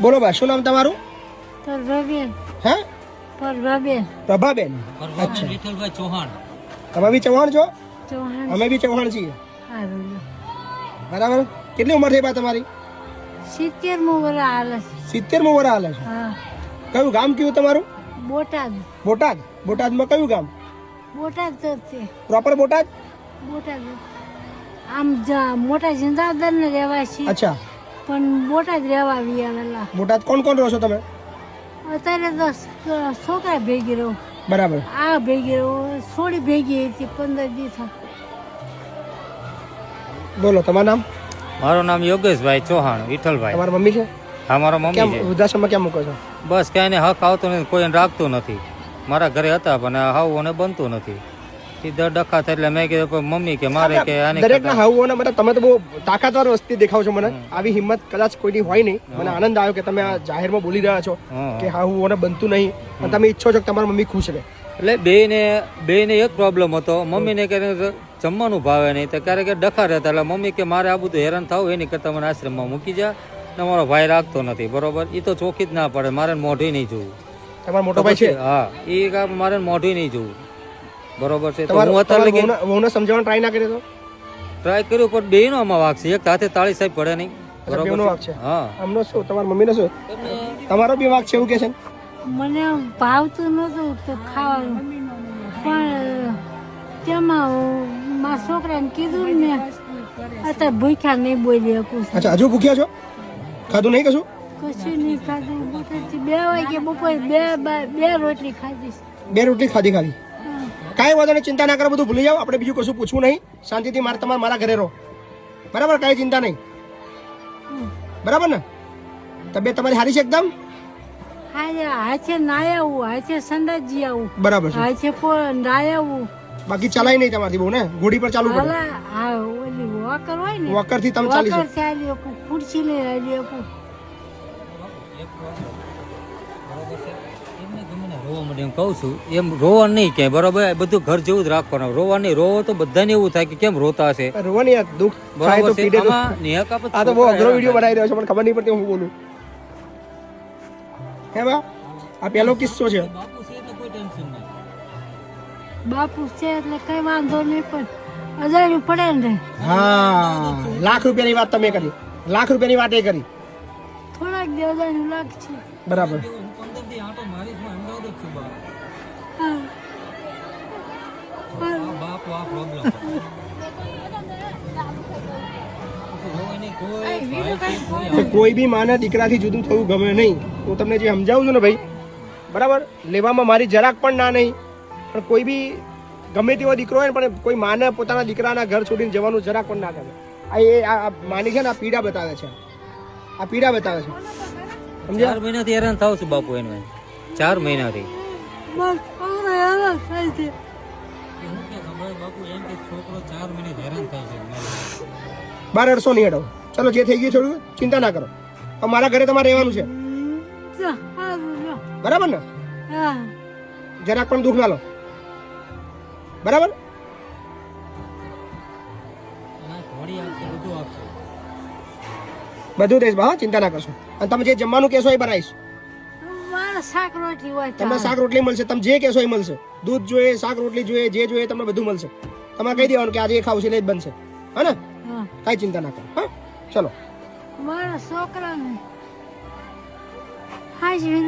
બોલો બા શું નામ તમારું? પરભાબેન. હે? પરભાબેન. પ્રભાબેન? અચ્છા. વિઠ્ઠલભાઈ ચૌહાણ. તમે બી ચૌહાણ છો? ચૌહાણ. અમે બી ચૌહાણ છીએ. સારું બરાબર? કેટલી ઉંમર થઈ બા તમારી? સિત્તેર મો વરા હાલે છે સિત્તેરમું વર હાલે છે હા. કયું ગામ કયું તમારું? બોટાદ. બોટાદ. બોટાદમાં કયું ગામ? બોટાદ તો છે. પ્રોપર બોટાદ? બોટાદ આમ જા મોટા જિંદાદર ને રહેવાસી. અચ્છા. પણ બોટાદ રહેવા આવેલા બોટાદ કોણ કોણ રહો છો તમે? અત્યારે તો છોકરા ભેગી રહું. બરાબર. આ ભેગી રહું સોળી ભેગી હતી પંદર દિવસ બોલો તમારું નામ? મારું નામ યોગેશભાઈ ચૌહાણ વિઠ્ઠલભાઈ. તમારા મમ્મી છે? હા મારા મમ્મી છે. વૃદ્ધાશ્રમમાં કેમ મૂકો છો? બસ ક્યાંય હક આવતો નથી કોઈને રાખતું નથી. મારા ઘરે હતા પણ હાવ અને બનતું નથી. સીધા ડખા થાય એટલે મેં કીધું મમ્મી કે મારે કે આની દરેક ના હાવું અને તમે તો બહુ તાકાતવાર વસ્તી દેખાવ છો મને. આવી હિંમત કદાચ કોઈની હોય નહીં. મને આનંદ આવ્યો કે તમે આ જાહેરમાં બોલી રહ્યા છો કે હાવું અને બનતું નહીં. અને તમે ઈચ્છો છો કે તમારી મમ્મી ખુશ રહે. એટલે બે ને બે ને એક પ્રોબ્લેમ હતો. મમ્મીને કે જમવાનું ભાવે નહીં. તો ક્યારેક ડખા રહેતા. એટલે મમ્મી કે મારે આ બધું હેરાન થવું એની કરતાં મને આશ્રમમાં મૂકી જા. ને મારો ભાઈ રાખતો નથી. બરોબર? એ તો ચોખ્ખી જ ના પડે. મારે મોઢું નહીં જોવું. તમારો મોટો ભાઈ છે? હા. એ મારે મોઢું નહીં જોવું. બરોબર છે તો તમારો હું અત્યારે લગી વહુને સમજાવવાનો ટ્રાય ના કર્યો તો? ટ્રાય કર્યું પણ બે નો આમાં વાક છે. એક હાથે તાળી સાહેબ પડે નહીં. બરોબર વાક વાંક છે. હા. આમનો શું? તમારા મમ્મીનો શું? તમારો બી વાક છે એવું કે છે? મને ભાવતું નહોતું તો ખાવાનું. પણ તેમાં મારા છોકરાને કીધું ને અત્યારે ભૂખ્યા નહીં બોલી શકું. અચ્છા હજુ ભૂખ્યા છો? ખાધું નહીં કશું? કશું નહીં ખાધું. બોટાદથી બે વાગે બપોરે બે બા- બે રોટલી ખાધી. બે રોટલી ખાધી ખાલી હા. કાંઈ વાંધો નહીં ચિંતા ના કરો બધું ભૂલી જાઓ. આપણે બીજું કશું પૂછવું નહીં. શાંતિથી મારે તમારે મારા ઘરે રહો. બરાબર? કાંઈ ચિંતા નહીં. બરાબર ને? તબિયત તમારી સારી છે એકદમ? બરાબર છે. નાય આવું બાકી ચલાય નહીં તમારથી બહુ ને? ઘોડી પર ચાલુ પડે. વોકર હોય ને? વોકરથી તમે ચાલી ખુરશી લઈ શકું એમ કહું છું એમ રોવા નહીં કે બરોબર? બધું ઘર જેવું જ રાખવાનું. રોવા નહીં રોવો તો બધાને એવું થાય કે કેમ રોતા હશે? રોવાની દુઃખ થાય તો છે. પીડે તો. આમાં નિહક આ તો બહુ અઘરો વીડિયો બનાવી રહ્યો છે મને ખબર નહીં પડતી હું બોલું. હે બા આ પહેલો કિસ્સો છે. બાપુ છે એટલે કોઈ ટેન્શન નહીં. બાપુ છે એટલે કઈ વાંધો નહીં પણ હજાર પડે ને હા લાખ રૂપિયાની વાત તમે કરી. લાખ રૂપિયાની વાત એ કરી. થોડાક દી લાખ છે બરાબર. પંદર દી આટો મારી હું જ છું બા બાપ આ પ્રોબ્લેમ કોઈ બી માના દીકરાથી જુદું થવું ગમે નહીં. હું તમને જે સમજાવું છું ને ભાઈ બરાબર? લેવામાં મારી જરાક પણ ના નહીં પણ કોઈ બી ગમે તેવો દીકરો હોય ને પણ કોઈ માને પોતાના દીકરાના ઘર છોડીને જવાનું જરાક પણ ના ગમે. આ એ આ આ માની છે ને આ પીડા બતાવે છે. આ પીડા બતાવે છે. સમજ્યા? મહિનાથી હેરાન થાવ છું બાપુ એને ચાર મહિનાથી બાર અડસો નહીં હેડો. ચલો જે થઈ ગયું થોડું ચિંતા ના કરો. મારા ઘરે તમારે રહેવાનું છે. બરાબર ને? જરાક પણ દુઃખ ના લો. બરાબર? બધું દઈશ બા ચિંતા ના કરશો. અને તમે જે જમવાનું કહેશો એ બનાવીશ. મારે શાક રોટલી હોય તમને શાક રોટલી મળશે તમે જે કહેશો એ મળશે. દૂધ જોઈએ શાક રોટલી જોઈએ જે જોઈએ તમને બધું મળશે. તમારે કહી દેવાનું કે આજે એ ખાવું છે એટલે જ બનશે. હા ને? હા. કાંઈ ચિંતા ના કરો. હા? ચલો. મારા છોકરાને હાજ ન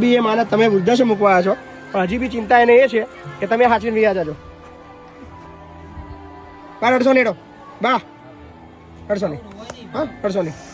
બી એ માને તમે વૃદ્ધાશ્રમ મૂકવા આવ્યા છો. પણ હજી બી ચિંતા એને એ છે કે તમે હાચવીને રહ્યા જાજો. બાર અડસો નેડો. બા અડસો ને હા અડસો નહીં